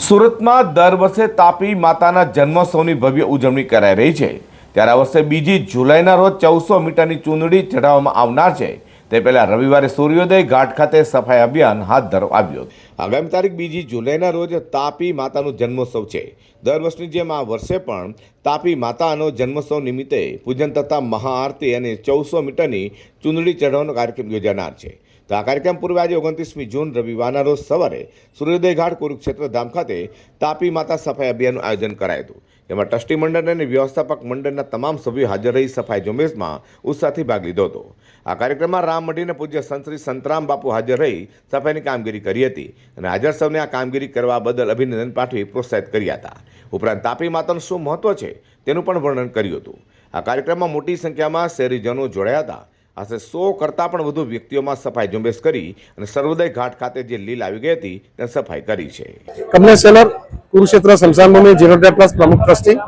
સુરતમાં દર વર્ષે તાપી માતાના જન્મોત્સવની ભવ્ય ઉજવણી કરાઈ રહી છે. ત્યારે આ વર્ષે બીજી જુલાઈના રોજ ચૌદસો મીટરની ચૂંદડી ચઢાવવામાં આવનાર છે. તે પહેલાં રવિવારે સૂર્યોદય ઘાટ ખાતે સફાઈ અભિયાન હાથ ધરવામાં આવ્યું આગામી તારીખ બીજી જુલાઈના રોજ તાપી માતાનો જન્મોત્સવ છે. દર વર્ષની જેમ આ વર્ષે પણ તાપી માતાનો જન્મોત્સવ નિમિત્તે પૂજન તથા મહાઆરતી અને ચૌદસો મીટરની ચૂંદડી ચઢાવવાનો કાર્યક્રમ યોજાનાર છે. તો આ કાર્યક્રમ પૂર્વે આજે ઓગણત્રીસમી જૂન, રવિવારના રોજ સવારે સૂર્યોદય ઘાટ કુરુક્ષેત્ર ધામ ખાતે તાપી માતા સફાઈ અભિયાનનું આયોજન કરાયું હતું. જેમાં ટ્રસ્ટી મંડળ અને વ્યવસ્થાપક મંડળના તમામ સભ્યો હાજર રહી સફાઈ ઝુંબેશમાં ઉત્સાહથી ભાગ લીધો હતો. આ કાર્યક્રમમાં રામ મઢીને પૂજ્ય સંત શ્રી સંતરામ બાપુ હાજર રહી સફાઈની કામગીરી કરી હતી અને હાજર સૌને આ કામગીરી કરવા બદલ અભિનંદન પાઠવી પ્રોત્સાહિત કર્યા હતા. ઉપરાંત તાપી માતાનું શું મહત્વ છે તેનું પણ વર્ણન કર્યું હતું. આ કાર્યક્રમમાં મોટી સંખ્યામાં શહેરીજનો જોડાયા હતા. આશરે સો કરતાં પણ વધુ વ્યક્તિઓમાં સફાઈ ઝુંબેશ કરી અને સર્વોદય ઘાટ ખાતે જે લીલ આવી ગઈ હતી તેને સફાઈ કરી છે. કમલેશ સેલર, કુરુક્ષેત્ર સ્મશાન ભૂમિ જીરોટેર પ્લસ પ્રમુખ ટ્રસ્ટી.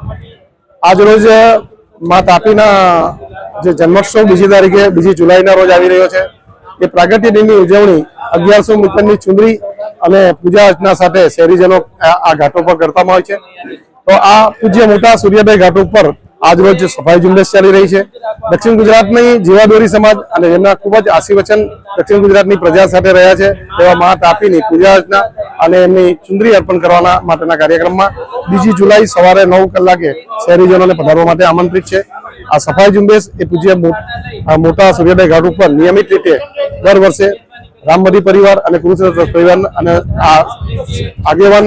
આજરોજ મા તાપીના જે જન્મોત્સવ બીજી તારીખે, બીજી જુલાઈના રોજ આવી રહ્યો છે. એ પ્રાગટ્ય દિનની ઉજવણી અગિયારસો મીટરની ચુંદડી અને પૂજા અર્ચના સાથે શહેરીજનો આ આ ઘાટો પર કરતામાં હોય છે. તો આ પૂજ્ય મોટા સૂર્યોદય ઘાટ ઉપર આજ રોજ સફાઈ ઝુંબેશ ચાલી રહી છે, દક્ષિણ ગુજરાતની જીવાદોરી સમાજ અને એમના ખૂબ જ આશીર્વચન દક્ષિણ ગુજરાતની પ્રજા સાથે રહ્યા છે, તેવા મા તાપીની પૂજા અર્ચના અને એમની ચુંદરી અર્પણ કરવાના માટેના કાર્યક્રમમાં બીજી જુલાઈ સવારે નવ કલાકે શહેરીજનોને પધારવા માટે આમંત્રિત છે. આ સફાઈ ઝુંબેશ એ પૂજ્ય મોટા સૂર્યોદય ઘાટ ઉપર નિયમિત રીતે દર વર્ષે રામબદી પરિવાર અને કુરુક્ષેત્ર પરિવાર અને આ આગેવાન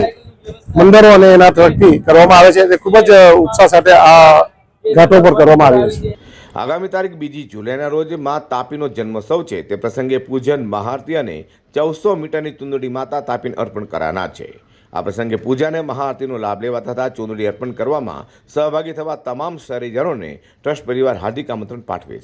મંદિરો અને એના તરફથી કરવામાં આવે છે. તે ખૂબ જ ઉત્સાહ સાથે આ ઘાટો પર કરવામાં આવે છે. આગામી તારીખ બીજી જુલાઈના રોજ મા તાપીનો જન્મોત્સવ છે. તે પ્રસંગે પૂજન, મહાઆરતી અને ચૌદસો મીટરની ચુંદડી માતા તાપીને અર્પણ કરાના છે. આ પ્રસંગે પૂજા અને મહાઆરતીનો લાભ લેવા તથા ચુંદડી અર્પણ કરવામાં સહભાગી થવા તમામ શહેરીજનોને ટ્રસ્ટ પરિવાર હાર્દિક આમંત્રણ પાઠવે છે.